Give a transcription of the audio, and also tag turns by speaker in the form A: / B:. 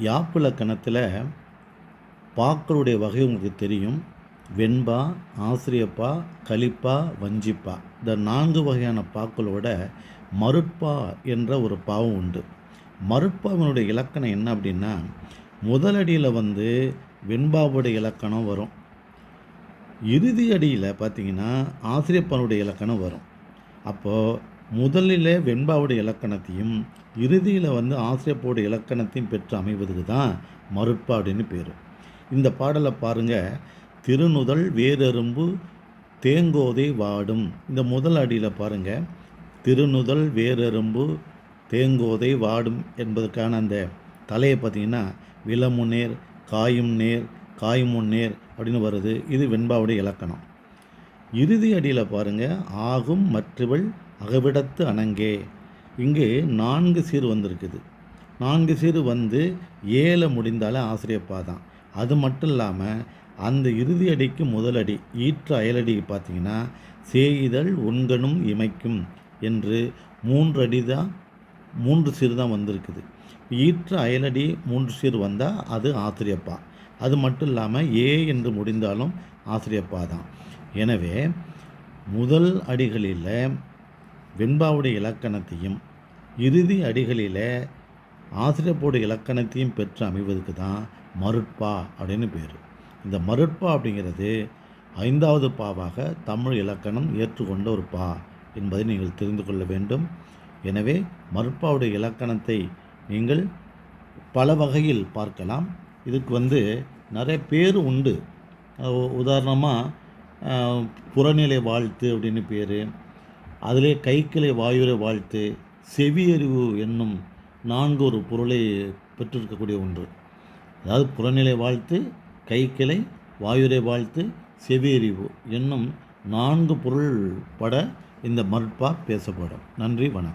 A: யாப்பிலக்கணத்தில் பாக்களுடைய வகை உங்களுக்கு தெரியும். வெண்பா ஆசிரியப்பா கலிப்பா வஞ்சிப்பா. இந்த நான்கு வகையான பாக்களோட மருட்பா என்ற ஒரு பாவம் உண்டு. மருட்பாவினுடைய இலக்கணம் என்ன அப்படின்னா முதலடியில் வந்து வெண்பாவுடைய இலக்கணம் வரும். இறுதி அடியில் பார்த்தீங்கன்னா ஆசிரியப்பனுடைய இலக்கணம் வரும். அப்போது முதலில் வெண்பாவுடைய இலக்கணத்தையும் இறுதியில் வந்து ஆசிரியப்போடு இலக்கணத்தையும் பெற்று அமைவதுக்கு தான் மருட்பா பேர். இந்த பாடலை பாருங்கள் திருநுதல் வேரெரும்பு தேங்கோதை வாடும். இந்த முதல் அடியில் பாருங்கள் திருநுதல் வேரெரும்பு தேங்கோதை வாடும் என்பதற்கான அந்த தலையை பார்த்தீங்கன்னா நேர் காயும் நேர் காயும் முன்னேர் அப்படின்னு வருது. இது வெண்பாவுடைய இலக்கணம். இறுதி அடியில் பாருங்கள் ஆகும் மற்றவள் அகவிடத்து அணங்கே. இங்கு நான்கு சீர் வந்திருக்குது. நான்கு சீர் வந்து ஏழை முடிந்தாலே ஆசிரியப்பா தான் அது மட்டும் இல்லாமல் அந்த இறுதி அடிக்கு முதலடி ஈற்று அயலடிக்கு பார்த்தீங்கன்னா சேயிதழ் உண்கணும் இமைக்கும் என்று மூன்று அடி தான் மூன்று சீர் தான் வந்திருக்குது. ஈற்று அயலடி மூன்று சீர் வந்தால் அது ஆசிரியப்பா. அது மட்டும் இல்லாமல் ஏ என்று முடிந்தாலும் ஆசிரியப்பா தான் எனவே முதல் அடிகளில் வெண்பாவுடைய இலக்கணத்தையும் இறுதி அடிகளில் ஆசிரியப்போட இலக்கணத்தையும் பெற்று அமைவதற்கு தான் மருட்பா அப்படின்னு பேர். இந்த மருட்பா அப்படிங்கிறது ஐந்தாவது பாவாக தமிழ் இலக்கணம் ஏற்றுக்கொண்ட ஒரு பா என்பதை நீங்கள் தெரிந்து கொள்ள வேண்டும். எனவே மருட்பாவுடைய இலக்கணத்தை நீங்கள் பல வகையில் பார்க்கலாம். இதுக்கு வந்து நிறைய பேர் உண்டு. உதாரணமாக புறநிலை வாழ்த்து அப்படின்னு பேர் அதிலே கைக்கிளை வாயுரை வாழ்த்து செவியறிவு என்னும் நான்கு ஒரு பொருளை பெற்றிருக்கக்கூடிய ஒன்று. அதாவது புறநிலை வாழ்த்து கைக்கிளை வாயுரை வாழ்த்து செவியறிவு என்னும் நான்கு பொருள் பட இந்த மற்பா பேசப்படும். நன்றி வணக்கம்.